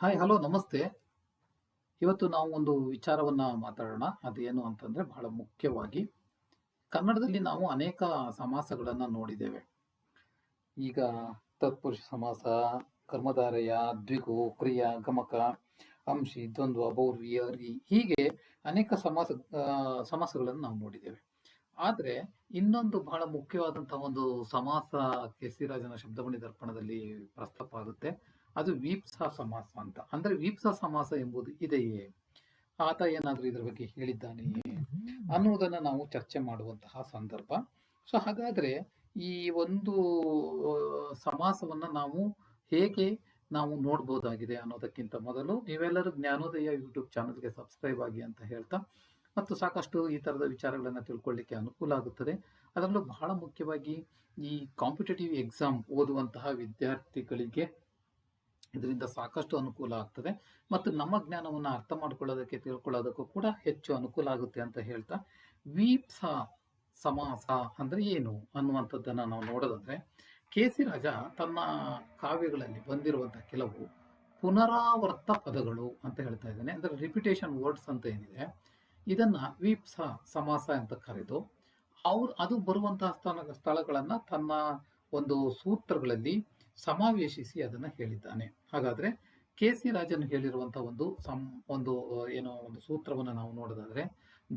Hi hello ನಮಸ್ತೆ. ಇವತ್ತು ನಾವು ಒಂದು ವಿಚಾರವನ್ನ ಮಾತಾಡೋಣ. ಅದೇನು ಅಂತಂದ್ರೆ ಬಹಳ ಮುಖ್ಯವಾಗಿ ಕನ್ನಡದಲ್ಲಿ ನಾವು ಅನೇಕ ಸಮಾಸಗಳನ್ನು ನೋಡಿದ್ದೇವೆ. ಈಗ ತತ್ಪುರುಷ ಸಮಾಸ, ಕರ್ಮಧಾರಯ, ದ್ವಿಗು, ಕ್ರಿಯ, ಗಮಕ, ಅಂಶಿ, ದ್ವಂದ್ವ, ಬೌರ್ವಿ ಅರಿ ಹೀಗೆ ಅನೇಕ ಸಮಾಸ ಸಮಾಸಗಳನ್ನು ನಾವು ನೋಡಿದ್ದೇವೆ. ಆದರೆ ಇನ್ನೊಂದು ಬಹಳ ಮುಖ್ಯವಾದಂತಹ ಒಂದು ಸಮಾಸ ಕೆ ಸಿ ರಾಜನ ಶಬ್ದಮಣಿ ದರ್ಪಣದಲ್ಲಿ ಪ್ರಸ್ತಾಪ ಆಗುತ್ತೆ. ಅದು ವೀಪ್ಸ ಸಮಾಸ ಅಂತ. ಅಂದ್ರೆ ವೀಪ್ಸಾ ಸಮಾಸ ಎಂಬುದು ಇದೆಯೇ? ಆತ ಏನಾದರೂ ಇದರ ಬಗ್ಗೆ ಹೇಳಿದ್ದಾನೆಯೇ ಅನ್ನುವುದನ್ನು ನಾವು ಚರ್ಚೆ ಮಾಡುವಂತಹ ಸಂದರ್ಭ. ಸೊ ಹಾಗಾದ್ರೆ ಈ ಒಂದು ಸಮಾಸವನ್ನ ನಾವು ಹೇಗೆ ನಾವು ನೋಡ್ಬೋದಾಗಿದೆ ಅನ್ನೋದಕ್ಕಿಂತ ಮೊದಲು ನೀವೆಲ್ಲರೂ ಜ್ಞಾನೋದಯ ಯೂಟ್ಯೂಬ್ ಚಾನಲ್ಗೆ ಸಬ್ಸ್ಕ್ರೈಬ್ ಆಗಿ ಅಂತ ಹೇಳ್ತಾ ಮತ್ತು ಸಾಕಷ್ಟು ಈ ಥರದ ವಿಚಾರಗಳನ್ನು ತಿಳ್ಕೊಳ್ಳಿಕ್ಕೆ ಅನುಕೂಲ ಆಗುತ್ತದೆ. ಅದರಲ್ಲೂ ಬಹಳ ಮುಖ್ಯವಾಗಿ ಈ ಕಾಂಪಿಟೇಟಿವ್ ಎಕ್ಸಾಮ್ ಓದುವಂತಹ ವಿದ್ಯಾರ್ಥಿಗಳಿಗೆ ಇದರಿಂದ ಸಾಕಷ್ಟು ಅನುಕೂಲ ಆಗ್ತದೆ. ಮತ್ತು ನಮ್ಮ ಜ್ಞಾನವನ್ನು ಅರ್ಥ ಮಾಡ್ಕೊಳ್ಳೋದಕ್ಕೆ ತಿಳ್ಕೊಳ್ಳೋದಕ್ಕೂ ಕೂಡ ಹೆಚ್ಚು ಅನುಕೂಲ ಆಗುತ್ತೆ ಅಂತ ಹೇಳ್ತಾ, ವೀಪ್ಸ ಸಮಾಸ ಅಂದ್ರೆ ಏನು ಅನ್ನುವಂಥದ್ದನ್ನು ನಾವು ನೋಡೋದಂದ್ರೆ ಕೆ ಸಿ ರಾಜ ತನ್ನ ಕಾವ್ಯಗಳಲ್ಲಿ ಬಂದಿರುವಂಥ ಕೆಲವು ಪುನರಾವರ್ತ ಪದಗಳು ಅಂತ ಹೇಳ್ತಾ ಇದ್ದಾನೆ. ಅಂದ್ರೆ ರಿಪಿಟೇಷನ್ ವರ್ಡ್ಸ್ ಅಂತ ಏನಿದೆ, ಇದನ್ನು ವೀಪ್ಸ ಸಮಾಸ ಅಂತ ಕರೆದು, ಅವ್ರು ಅದು ಬರುವಂತಹ ಸ್ಥಳ ಸ್ಥಳಗಳನ್ನ ತನ್ನ ಒಂದು ಸೂತ್ರಗಳಲ್ಲಿ ಸಮಾವೇಶಿಸಿ ಅದನ್ನ ಹೇಳಿದ್ದಾನೆ. ಹಾಗಾದ್ರೆ ಕೆ ಸಿ ರಾಜನ್ ಹೇಳಿರುವಂತಹ ಒಂದು ಸಂ, ಒಂದು ಏನೋ ಒಂದು ಸೂತ್ರವನ್ನು ನಾವು ನೋಡೋದಾದ್ರೆ,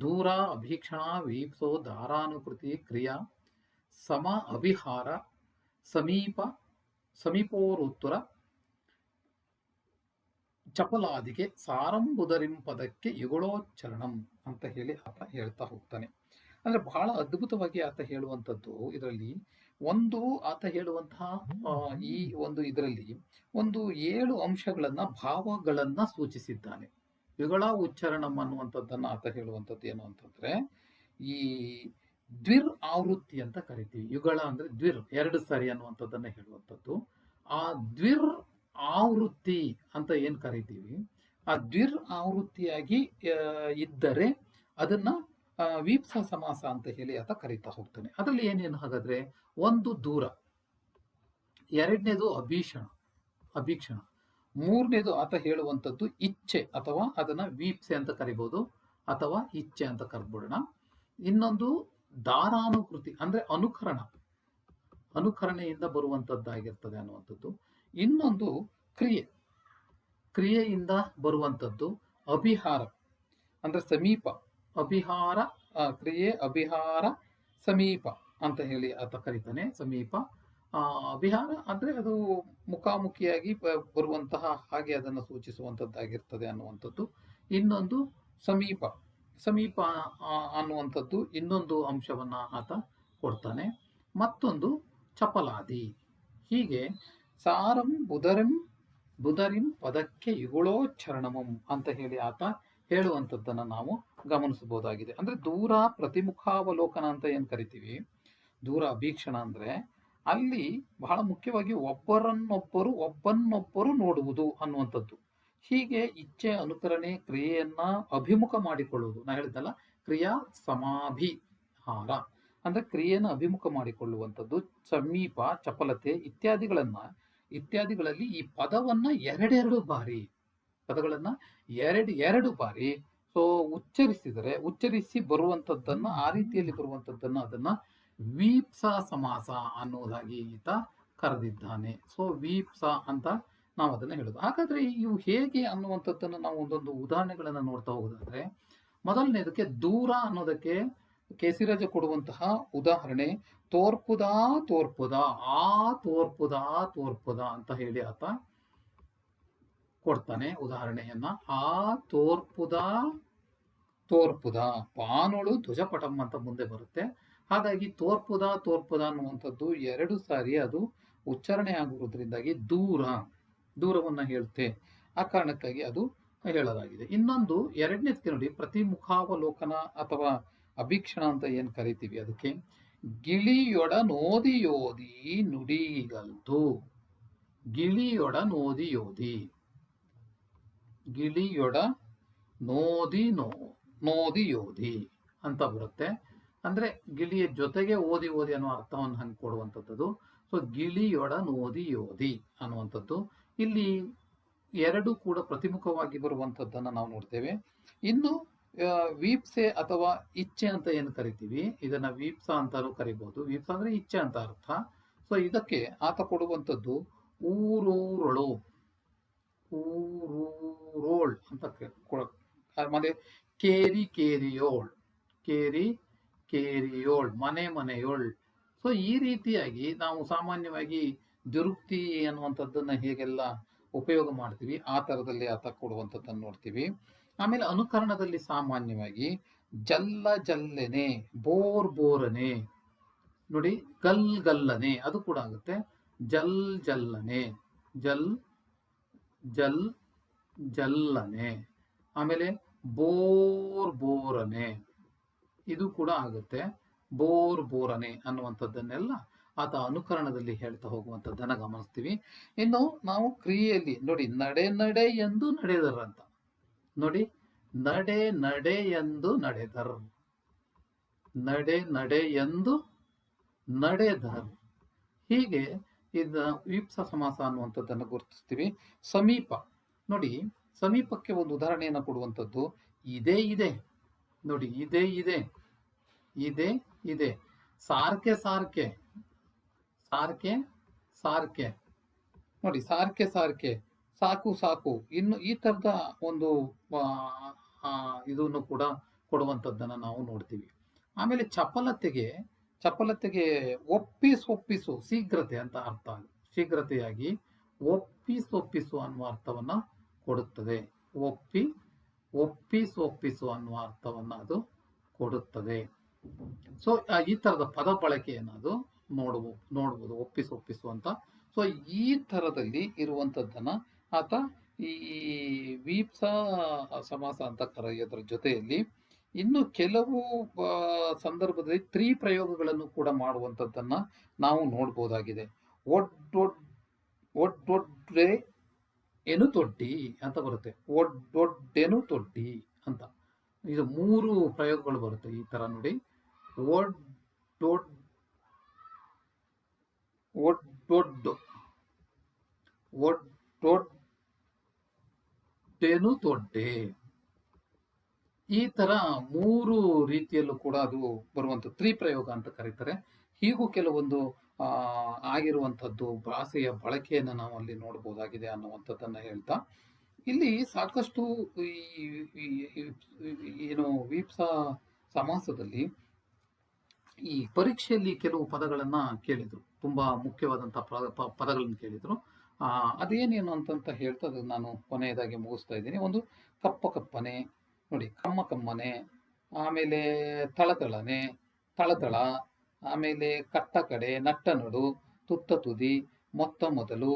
ದೂರ, ಅಭೀಕ್ಷಣ, ವೀಪ್ಸೋ, ದಾರಾನುಕೃತಿ, ಕ್ರಿಯಾ, ಸಮ ಅಭಿಹಾರ ಸಮೀಪ, ಸಮೀಪೋರುತ್ತರ, ಚಪಲಾದಿಗೆ ಸಾರಂಬುದರಿಂ ಪದಕ್ಕೆ ಯುಗಳೋಚ್ಚರಣಂ ಅಂತ ಹೇಳಿ ಆತ ಹೇಳ್ತಾ ಹೋಗ್ತಾನೆ. ಅಂದ್ರೆ ಬಹಳ ಅದ್ಭುತವಾಗಿ ಆತ ಹೇಳುವಂಥದ್ದು ಇದರಲ್ಲಿ ಒಂದು ಆತ ಹೇಳುವಂತಹ ಈ ಒಂದು ಇದರಲ್ಲಿ ಒಂದು ಏಳು ಅಂಶಗಳನ್ನ ಭಾವಗಳನ್ನ ಸೂಚಿಸಿದ್ದಾನೆ. ಯುಗಳ ಉಚ್ಚಾರಣಂ ಅನ್ನುವಂಥದ್ದನ್ನ ಆತ ಹೇಳುವಂಥದ್ದು ಏನು ಅಂತಂದ್ರೆ, ಈ ದ್ವಿರ್ ಆವೃತ್ತಿ ಅಂತ ಕರಿತೀವಿ. ಯುಗಳ ಅಂದ್ರೆ ದ್ವಿರ್, ಎರಡು ಸಾರಿ ಅನ್ನುವಂಥದ್ದನ್ನ ಹೇಳುವಂಥದ್ದು. ಆ ದ್ವಿರ್ ಆವೃತ್ತಿ ಅಂತ ಏನ್ ಕರಿತೀವಿ? ಆ ದ್ವಿರ್ ಆವೃತ್ತಿಯಾಗಿ ಇದ್ದರೆ ಅದನ್ನ ವೀಪ್ಸ ಸಮಾಸ ಅಂತ ಹೇಳಿ ಆತ ಕರೀತಾ ಹೋಗ್ತಾನೆ. ಅದರಲ್ಲಿ ಏನೇನು ಹಾಗಾದ್ರೆ? ಒಂದು ದೂರ, ಎರಡನೇದು ಅಭೀಷಣ, ಅಭೀಕ್ಷಣ, ಮೂರನೇದು ಆತ ಹೇಳುವಂಥದ್ದು ಇಚ್ಛೆ ಅಥವಾ ಅದನ್ನ ವೀಪ್ಸೆ ಅಂತ ಕರಿಬಹುದು ಅಥವಾ ಇಚ್ಛೆ ಅಂತ ಕರೆದ್ಬಿಡೋಣ. ಇನ್ನೊಂದು ದಾರಾನುಕೃತಿ, ಅಂದ್ರೆ ಅನುಕರಣ, ಅನುಕರಣೆಯಿಂದ ಬರುವಂಥದ್ದಾಗಿರ್ತದೆ ಅನ್ನುವಂಥದ್ದು. ಇನ್ನೊಂದು ಕ್ರಿಯೆ, ಕ್ರಿಯೆಯಿಂದ ಬರುವಂಥದ್ದು ಅಭಿಹಾರ, ಅಂದ್ರೆ ಸಮೀಪ ಅಭಿಹಾರ ಕ್ರಿಯೆ ಅಭಿಹಾರ, ಸಮೀಪ ಅಂತ ಹೇಳಿ ಆತ ಕರೀತಾನೆ, ಸಮೀಪ. ಅಭಿಹಾರ ಅಂದ್ರೆ ಅದು ಮುಖಾಮುಖಿಯಾಗಿ ಬರುವಂತಹ ಹಾಗೆ ಅದನ್ನು ಸೂಚಿಸುವಂಥದ್ದಾಗಿರ್ತದೆ ಅನ್ನುವಂಥದ್ದು. ಇನ್ನೊಂದು ಸಮೀಪ. ಸಮೀಪ ಅನ್ನುವಂಥದ್ದು ಇನ್ನೊಂದು ಅಂಶವನ್ನ ಆತ ಕೊಡ್ತಾನೆ. ಮತ್ತೊಂದು ಚಪಲಾದಿ. ಹೀಗೆ ಸಾರಂ ಬುಧರಿಂ ಬುಧರಿಂ ಪದಕ್ಕೆ ಯುಗಳೋಚ್ಚರಣಮಂ ಅಂತ ಹೇಳಿ ಆತ ಹೇಳುವಂಥದ್ದನ್ನು ನಾವು ಗಮನಿಸಬಹುದಾಗಿದೆ. ಅಂದ್ರೆ ದೂರ ಪ್ರತಿಮುಖಾವಲೋಕನ ಅಂತ ಏನ್ ಕರಿತೀವಿ? ದೂರ ಭೀಕ್ಷಣ ಅಂದ್ರೆ ಅಲ್ಲಿ ಬಹಳ ಮುಖ್ಯವಾಗಿ ಒಬ್ಬರನ್ನೊಬ್ಬರು ಒಬ್ಬನ್ನೊಬ್ಬರು ನೋಡುವುದು ಅನ್ನುವಂಥದ್ದು. ಹೀಗೆ ಇಚ್ಛೆ, ಅನುಕರಣೆ, ಕ್ರಿಯೆಯನ್ನ ಅಭಿಮುಖ ಮಾಡಿಕೊಳ್ಳುವುದು. ನಾ ಹೇಳಿದ್ದಲ್ಲ, ಕ್ರಿಯಾ ಸಮಾಭಿಹಾರ ಅಂದ್ರೆ ಕ್ರಿಯೆಯನ್ನು ಅಭಿಮುಖ ಮಾಡಿಕೊಳ್ಳುವಂಥದ್ದು, ಸಮೀಪ, ಚಪಲತೆ ಇತ್ಯಾದಿಗಳನ್ನ, ಇತ್ಯಾದಿಗಳಲ್ಲಿ ಈ ಪದವನ್ನ ಎರಡೆರಡು ಬಾರಿ, ಪದಗಳನ್ನ ಎರಡು ಎರಡು ಬಾರಿ ಸೊ ಉಚ್ಚರಿಸಿದರೆ, ಉಚ್ಚರಿಸಿ ಬರುವಂಥದ್ದನ್ನು ಆ ರೀತಿಯಲ್ಲಿ ಬರುವಂಥದ್ದನ್ನು ಅದನ್ನ ವೀಪ್ಸ ಸಮಾಸ ಅನ್ನೋದಾಗಿ ಈತ ಕರೆದಿದ್ದಾನೆ. ಸೊ ವೀಪ್ಸ ಅಂತ ನಾವು ಅದನ್ನು ಹೇಳೋದು. ಹಾಗಾದ್ರೆ ಇವು ಹೇಗೆ ಅನ್ನುವಂಥದ್ದನ್ನು ನಾವು ಒಂದೊಂದು ಉದಾಹರಣೆಗಳನ್ನು ನೋಡ್ತಾ ಹೋಗೋದಾದ್ರೆ, ಮೊದಲನೇದಕ್ಕೆ ದೂರ ಅನ್ನೋದಕ್ಕೆ ಕೇಸಿರಾಜ ಕೊಡುವಂತಹ ಉದಾಹರಣೆ, ತೋರ್ಪುದ ತೋರ್ಪುದ, ಆ ತೋರ್ಪುದ ತೋರ್ಪುದ ಅಂತ ಹೇಳಿ ಆತ ಕೊಡ್ತಾನೆ ಉದಾಹರಣೆಯನ್ನ. ಆ ತೋರ್ಪುದ ತೋರ್ಪುದ, ಪಾನೋಳು ಧ್ವಜಪಟಂ ಅಂತ ಮುಂದೆ ಬರುತ್ತೆ. ಹಾಗಾಗಿ ತೋರ್ಪುದ ತೋರ್ಪುದ ಅನ್ನುವಂಥದ್ದು ಎರಡು ಸಾರಿ ಅದು ಉಚ್ಚಾರಣೆ ಆಗುವುದರಿಂದಾಗಿ ದೂರ, ದೂರವನ್ನು ಹೇಳುತ್ತೆ. ಆ ಕಾರಣಕ್ಕಾಗಿ ಅದು ಹೇಳಲಾಗಿದೆ. ಇನ್ನೊಂದು ಎರಡನೇದಕ್ಕೆ ನೋಡಿ, ಪ್ರತಿಮುಖಾವಲೋಕನ ಅಥವಾ ಅಭೀಕ್ಷಣ ಅಂತ ಏನು ಕರಿತೀವಿ ಅದಕ್ಕೆ? ಗಿಳಿಯೊಡ ನೋದಿ ಯೋದಿ ನುಡಿಗಲ್ದು. ಗಿಳಿಯೊಡ ನೋದಿ ಯೋದಿ ಗಿಳಿಯೊಡ ನೋದಿ ನೋ, ನೋದಿ ಯೋಧಿ ಅಂತ ಬರುತ್ತೆ. ಅಂದ್ರೆ ಗಿಳಿಯ ಜೊತೆಗೆ ಓದಿ ಓದಿ ಅನ್ನೋ ಅರ್ಥವನ್ನು ಹಂಗೆ ಕೊಡುವಂಥದ್ದು. ಸೊ ಗಿಳಿಯೊಡ ನೋದಿ ಯೋಧಿ ಅನ್ನುವಂಥದ್ದು. ಇಲ್ಲಿ ಎರಡು ಕೂಡ ಪ್ರತಿಮುಖವಾಗಿ ಬರುವಂಥದ್ದನ್ನು ನಾವು ನೋಡ್ತೇವೆ. ಇನ್ನು ವೀಪ್ಸೆ ಅಥವಾ ಇಚ್ಛೆ ಅಂತ ಏನು ಕರಿತೀವಿ? ಇದನ್ನ ವೀಪ್ಸ ಅಂತಾನೂ ಕರಿಬಹುದು ವೀಪ್ಸ ಅಂದ್ರೆ ಇಚ್ಛೆ ಅಂತ ಅರ್ಥ. ಸೊ ಇದಕ್ಕೆ ಆತ ಕೊಡುವಂಥದ್ದು ಊರೂರಳು. ಊರೂರೋಳ್ ಅಂತ ಮತ್ತೆ ಕೇರಿ ಕೇರಿಯೋಳ್ ಕೇರಿ ಕೇರಿಯೋಳ್, ಮನೆ ಮನೆಯೋಳ್. ಸೊ ಈ ರೀತಿಯಾಗಿ ನಾವು ಸಾಮಾನ್ಯವಾಗಿ ದುರುಕ್ತಿ ಅನ್ನುವಂಥದ್ದನ್ನು ಹೇಗೆಲ್ಲ ಉಪಯೋಗ ಮಾಡ್ತೀವಿ, ಆ ಥರದಲ್ಲಿ ಆತ ಕೊಡುವಂಥದ್ದನ್ನು ನೋಡ್ತೀವಿ. ಆಮೇಲೆ ಅನುಕರಣದಲ್ಲಿ ಸಾಮಾನ್ಯವಾಗಿ ಜಲ್ಲ ಜಲ್ಲೆನೆ, ಬೋರ್ ಬೋರನೆ, ನೋಡಿ ಗಲ್ ಗಲ್ಲನೆ, ಅದು ಕೂಡ ಆಗುತ್ತೆ ಜಲ್ ಜಲ್ಲನೆ, ಜಲ್ ಜಲ್, ಜಲ್ಲನೆ. ಆಮೇಲೆ ಬೋರ್, ಬೋರನೆ. ಇದು ಕೂಡ ಆಗುತ್ತೆ. ಬೋರ್, ಬೋರನೆ ಅನ್ನುವಂಥದ್ದನ್ನೆಲ್ಲ ಆತ ಅನುಕರಣದಲ್ಲಿ ಹೇಳ್ತಾ ಹೋಗುವಂಥದ್ದನ್ನು ಗಮನಿಸ್ತೀವಿ. ಇನ್ನು ನಾವು ಕ್ರಿಯೆಯಲ್ಲಿ ನೋಡಿ, ನಡೆ ನಡೆ ಎಂದು ನಡೆದರಂತ ನೋಡಿ, ನಡೆ ನಡೆ ಎಂದು ನಡೆದರ್. ನಡೆ ನಡೆ ಎಂದು ನಡೆದರ್. ಹೀಗೆ ಇದ ವಿಪ್ಸ ಸಮಾಸ ಅನ್ನುವಂಥದ್ದನ್ನು ಗುರುತಿಸ್ತೀವಿ. ಸಮೀಪ, ನೋಡಿ, ಸಮೀಪಕ್ಕೆ ಒಂದು ಉದಾಹರಣೆಯನ್ನು ಕೊಡುವಂಥದ್ದು, ಇದೇ ಇದೆ. ನೋಡಿ, ಇದೇ ಇದೆ. ಇದೆ ಇದೆ. ಸಾರ್ಕೆ ಸಾರ್ಕೆ. ಸಾರ್ಕೆ ಸಾರ್ಕೆ. ನೋಡಿ, ಸಾರ್ಕೆ ಸಾರ್ಕೆ. ಸಾಕು ಸಾಕು. ಇನ್ನು ಈ ತರದ ಒಂದು ಇದನ್ನು ಕೂಡ ಕೊಡುವಂಥದ್ದನ್ನು ನಾವು ನೋಡ್ತೀವಿ. ಆಮೇಲೆ ಚಪಲತೆಗೆ ಚಪಲತೆಗೆ ಒಪ್ಪಿಸು ಒಪ್ಪಿಸು ಶೀಘ್ರತೆ ಅಂತ ಅರ್ಥ ಶೀಘ್ರತೆಯಾಗಿ ಒಪ್ಪಿಸು ಒಪ್ಪಿಸು ಅನ್ನುವ ಅರ್ಥವನ್ನ ಕೊಡುತ್ತದೆ. ಒಪ್ಪಿ, ಒಪ್ಪಿಸು ಅನ್ನುವ ಅರ್ಥವನ್ನ ಅದು ಕೊಡುತ್ತದೆ. ಸೊ ಈ ತರದ ಪದ ಬಳಕೆಯನ್ನು ಅದು ನೋಡುವ, ನೋಡ್ಬೋದು, ಒಪ್ಪಿಸು ಒಪ್ಪಿಸು ಅಂತ. ಸೊ ಈ ಥರದಲ್ಲಿ ಇರುವಂತದ್ದನ್ನ ಆತ ಈ ವೀಪ್ಸ ಸಮಾಸ ಅಂತ ಕರೆಯೋದ್ರ ಜೊತೆಯಲ್ಲಿ ಇನ್ನು ಕೆಲವು ಸಂದರ್ಭದಲ್ಲಿ ತ್ರೀ ಪ್ರಯೋಗಗಳನ್ನು ಕೂಡ ಮಾಡುವಂಥದ್ದನ್ನು ನಾವು ನೋಡ್ಬೋದಾಗಿದೆ. ಒಡ್ ಒಡ್ಡೊಡ್ಡೆ ಎನು ತೊಡ್ಡಿ ಅಂತ ಬರುತ್ತೆ. ಒಡ್ಡೊಡ್ಡೆನು ತೊಟ್ಟಿ ಅಂತ. ಇದು ಮೂರು ಪ್ರಯೋಗಗಳು ಬರುತ್ತೆ ಈ ತರ ನೋಡಿ. ಒಡ್ಡೊಡ್ ಒಡ್ಡೊಡ್ಡು ಒಡ್ಡೊಡ್ಡೆನು ತೊಡ್ಡೆ ಈ ತರ ಮೂರು ರೀತಿಯಲ್ಲೂ ಕೂಡ ಅದು ಬರುವಂತ ತ್ರಿಪ್ರಯೋಗ ಅಂತ ಕರೀತಾರೆ. ಹೀಗೂ ಕೆಲವೊಂದು ಆಗಿರುವಂಥದ್ದು ಭಾಷೆಯ ಬಳಕೆಯನ್ನು ನಾವು ಅಲ್ಲಿ ನೋಡಬಹುದಾಗಿದೆ ಅನ್ನುವಂಥದ್ದನ್ನ ಹೇಳ್ತಾ, ಇಲ್ಲಿ ಸಾಕಷ್ಟು ಏನು ವೀಪ್ಸ ಸಮಾಸದಲ್ಲಿ ಈ ಪರೀಕ್ಷೆಯಲ್ಲಿ ಕೆಲವು ಪದಗಳನ್ನ ಕೇಳಿದ್ರು. ತುಂಬಾ ಪ- ಪದಗಳನ್ನು ಕೇಳಿದ್ರು. ಅದೇನೇನು ಅಂತಂತ ಹೇಳ್ತಾ ನಾನು ಕೊನೆಯದಾಗಿ ಮುಗಿಸ್ತಾ ಇದ್ದೀನಿ. ಒಂದು ಕಪ್ಪ ಕಪ್ಪನೆ ನೋಡಿ, ಕಮ್ಮ ಕಮ್ಮನೆ, ಆಮೇಲೆ ತಳತಳನೆ, ತಳತಳ, ಆಮೇಲೆ ಕಟ್ಟ ಕಡೆ, ನಟ್ಟ ನಡು, ತುತ್ತ ತುದಿ, ಮೊತ್ತ ಮೊದಲು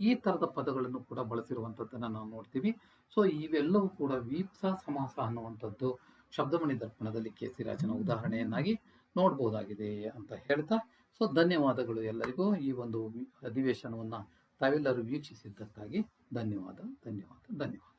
ಈ ತರದ ಪದಗಳನ್ನು ಕೂಡ ಬಳಸಿರುವಂಥದ್ದನ್ನ ನಾವು ನೋಡ್ತೀವಿ. ಸೊ ಇವೆಲ್ಲವೂ ಕೂಡ ವೀಪ್ಸ ಸಮಾಸ ಅನ್ನುವಂಥದ್ದು ಶಬ್ದಮಣಿ ದರ್ಪಣದಲ್ಲಿ ಕೆ ಸಿ ರಾಜನ ಉದಾಹರಣೆಯನ್ನಾಗಿ ನೋಡ್ಬೋದಾಗಿದೆ ಅಂತ ಹೇಳ್ತಾ ಸೊ ಧನ್ಯವಾದಗಳು ಎಲ್ಲರಿಗೂ ಈ ಒಂದು ಅಧಿವೇಶನವನ್ನ ತಾವೆಲ್ಲರೂ ವೀಕ್ಷಿಸಿದ್ದಕ್ಕಾಗಿ ಧನ್ಯವಾದ ಧನ್ಯವಾದ ಧನ್ಯವಾದ.